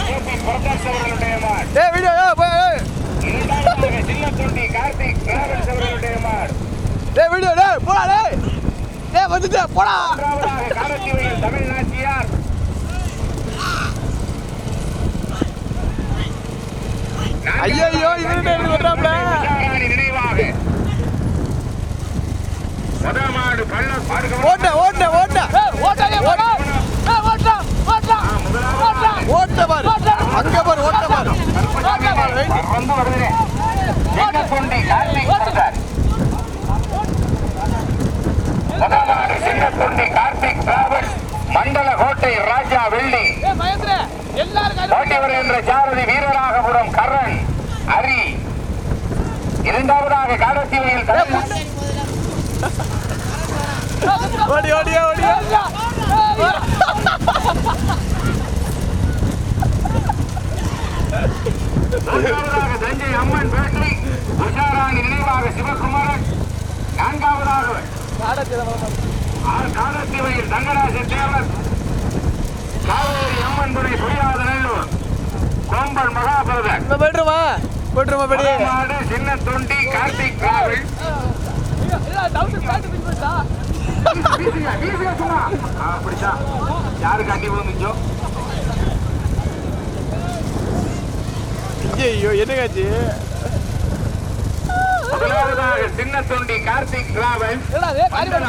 JP Prakash அவர்களுடைய மாடு ஏய் வீடியோ ஏய் போய் ஏய். வீடியோ டேய் போடா டேய். டேய் வந்துட்டு போடா. தமிழ்நாட்டியார் ஐயையோ, இவரு பண்றாப்ல? உஷாராணி நினைவாக முதல் மாடு பள்ள பாடுக ஓட்ட ஓட்ட ஓட்ட. ஓட்டாதே ஏய் ஓட்டா. ஓட்டா. ஓட்டா ஓட்ட. பாரு அங்க பாரு ஓட்ட. பாரு வந்து வருது சின்னத்துண்டி கார்த்திக் பிரகாஷ் முதல் மாடு சின்னத்துண்டி கார்த்திக் டிராவல்ஸ் மண்டல கோட்டை ராஜா வெள்ளி. ஏய் மகேந்திர எல்லாரும் ஓட்டி வருகின்ற சாரதி வீரராகபுரம் கரண் ஹரி இரண்டாவதாக காரத்தீவையில் தமிழ் ஓடி ஓடி ஓடி தஞ்சை அம்மன் பேட்டை உஷாராணி நினைவாக சிவகுமாரன் நான்காவதாக காலத்தீவையில் தங்கராஜன் தேவர் காவேரி அம்மன் துணை புரியாத நல்லூர் கோம்பல் மகாபிரதர் நம்ம போய்ட்டுருமா போய்ட்டுருமா படி மாடு சின்ன தொண்டி கார்த்திக் டிராவல் டவுட் ஸ்டார்ட் பண்ணி போட்டா வீசுங்க, வீசுங்க சும்மா. அப்படித்தான் யாரு காட்டி விழுந்துச்சோ ஐயோ என்னங்காச்சு முதலாவதாக சின்ன தொண்டி கார்த்திக்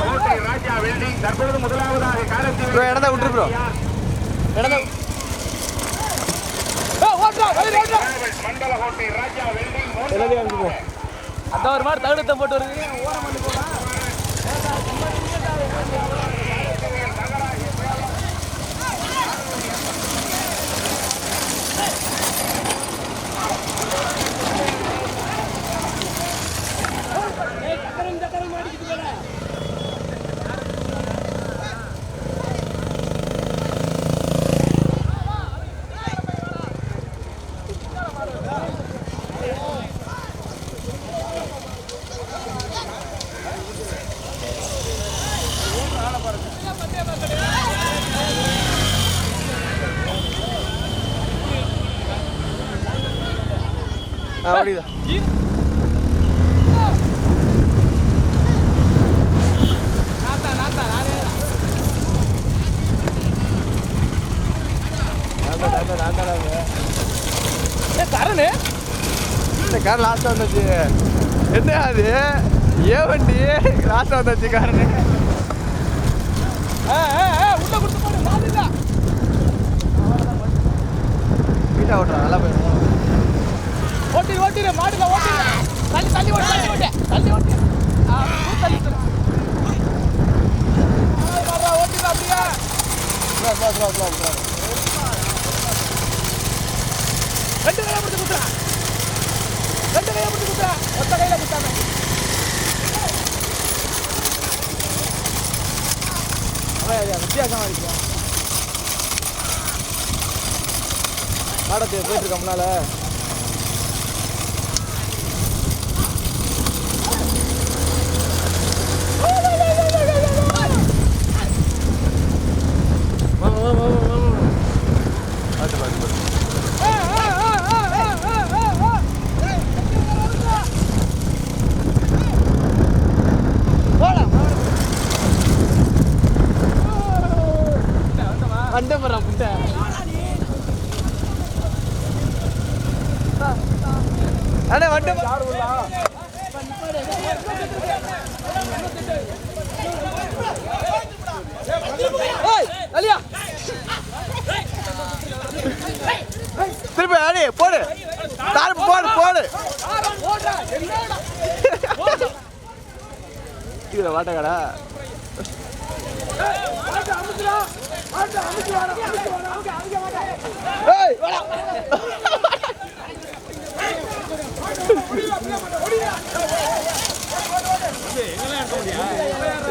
கோட்டை ராஜா வெல்டிங் தற்பொழுது முதலாவதாக ப்ரோ இடத்த விட்டுரு ப்ரோ இடத்த மண்டல கோட்டை ராஜா வெல்டிங் அந்த ஒரு மாதிரி தகுடத்தை போட்டு வருது. Thank you. அப்படிதான். கரணு இந்த கார் லாஸ்ட்டாக வந்தாச்சு. என்ன அது? ஏன் வண்டி? லாஸ்ட்டாக வந்தாச்சு ஏய் உள்ள கொடுத்து போடு வீட்டை ஓட்டுறா நல்லா போயிடும் ஓட்டி ஓட்டிரு மாடுல ஓட்டிரு தள்ளி தள்ளி ஓட்டு தள்ளி ஓட்டு தள்ளி ஓட்டு. ஆ ஊர் தள்ளி விட்டுரு. ஆ, வர்றா, ஓட்டிடு அப்படியே. ரெண்டு கையில பிடிச்சு குத்துறா. ரெண்டு கையில பிடிச்சு குத்துறா. ஒத்த கையில குத்தாம. வித்தியாசமா இருக்கும் பாடத்துக்கு போயிட்டு இருக்க அலியா திருப்பி அடி போடு தார் போடு போடு இதுல வாட்டக்கடா ஏய் வாடா.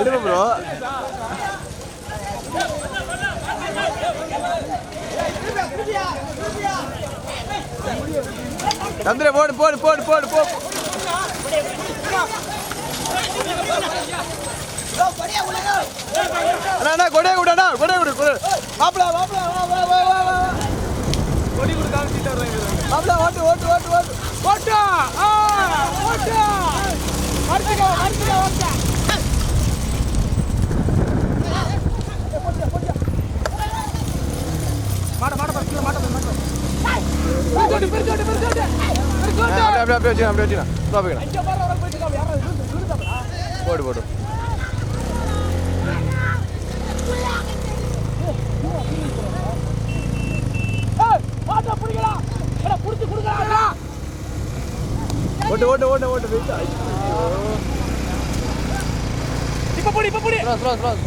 எடுப்பா ப்ரோ தந்திர போடு போடு போடு போடு போ. அண்ணா கொடையை விடா கொடையை விடு கொடு மாப்பிள மாப்பிள மாப்பிள ஓட்டு ஓட்டு ஓட்டு ஓட்டு. அப்படியே அப்படியே வச்சுக்கலாம் அப்படியே வச்சுக்கலாம் தோப்பிக்கலாம் போடு போடு பிடிக்கலாம் பிடிச்சி கொடுக்கலாம் ஓட்டு ஓட்டு ஓட்டு ஓட்டு. போயிட்டு இப்ப போடி இப்ப போடி. ரோஸ் ரோஸ் ரோஸ்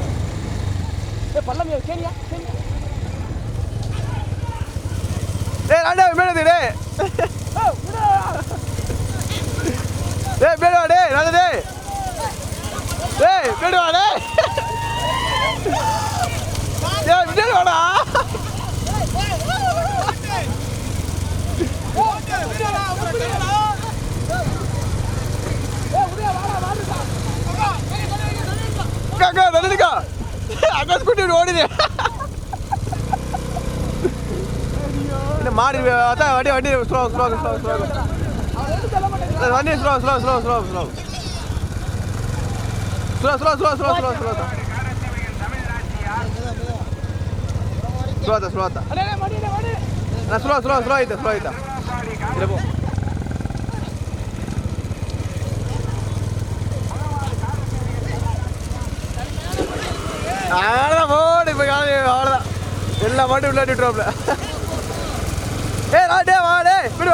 ஏ பல்லமியா கேரியா கேரியா. ஏய் ராண்டா மேலது டேய். டேய் மேலவா டேய் ராண்டா டேய். டேய் மேலவா டேய். டேய் மேலவாடா அக்கா தள்ளிடுக்கா அக்கா ஸ்கூட்டி ஓடிடு இந்த மாடி அதான் வண்டி வண்டி ஸ்லோ ஸ்லோ ஸ்லோ ஸ்லோ வண்டி slow slow slow slow slow slow slow slow slow slow slow slow ಆತ ಸ್ಲೋ ಆತ ನಾ ಸ್ಲೋ ಸ್ಲೋ ಸ್ಲೋ ಐತೆ ಸ್ಲೋ ಐತ ಇರಬೋ அவ்வளோதான் போடு இப்போ காலி அவ்வளோதான் எல்லா மாட்டும் விளையாடி விட்டுருவாப்ல ஏ டே வா டே விடு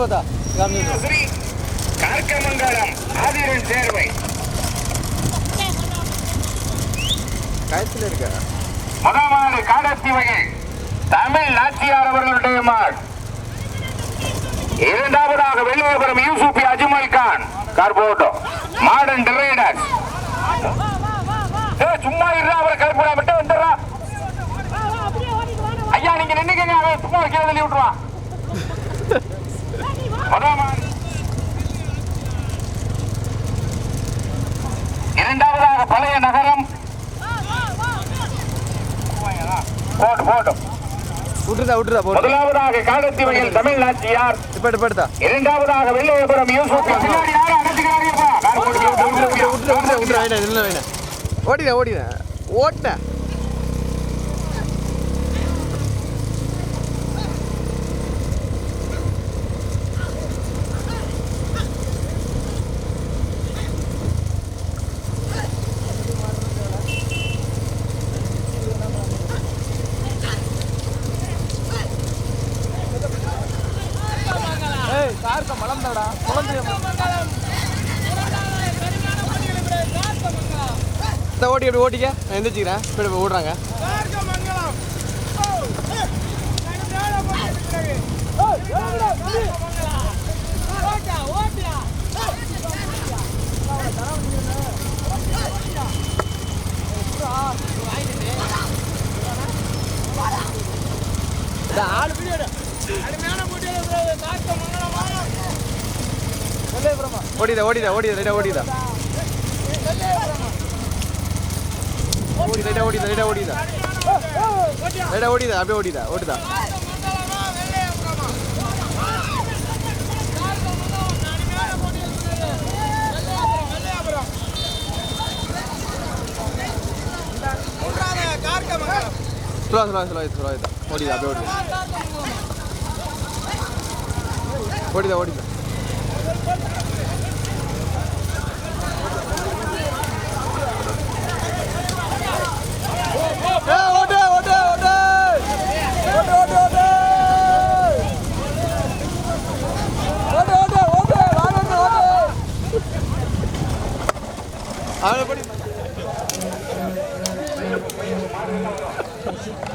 காமிச்சு ஸ்ரீ கார்க்கமங்கலம் ஆதிரன் சேர்வை காய்ச்சல் இருக்க முதலாவது காடத்தி வகை தமிழ் நாச்சியார் அவர்களுடைய மாட் இரண்டாவதாக வெளியேபுரம் யூசுப் அஜ்மல் கான் கார்போட்டோ மாடர்ன் டிரைடர் சும்மா இருடா அவரை கருப்புடா விட்டு வந்துடுறா ஐயா நீங்க நின்னுக்கங்க அவன் சும்மா வைக்கிறத தள்ளி விட்டுருவான் முதலாவது இரண்டாவதாக பழைய நகரம் போட்டு போட்டு விட்டுருதா விட்டுருதா போட்டு முதலாவதாக காலத்தி வகையில் தமிழ் நாச்சியார் இப்போ எடுத்து எடுத்தா இரண்டாவதாக வெள்ளையபுரம் யூசுப் விட்டுரு விட்டுரு விட்டுரு விட்டுரு வேணா இல்லை வேணா ஓடினேன் ஓடினேன் ஓட்டினேன் அப்படி ஓட்டிக்க? நான் எந்திரிச்சிக்கிறேன். இப்படி ஓடுறாங்க? ஆள் ஓடிதா ஓடிதா ஓடிதா ஓடிதா. ஓடி ரைட்டா ஓடிதா ரைட்டா ஓடிதா ரைட்டா ஓடிதா அப்படியே ஓடிதா ஓடுதா சுலா சுலா ஸ்லோ சுலா ஆயிதா ஓடிதா அப்படியே ஓடிதா ஓடிதா ஓடிதா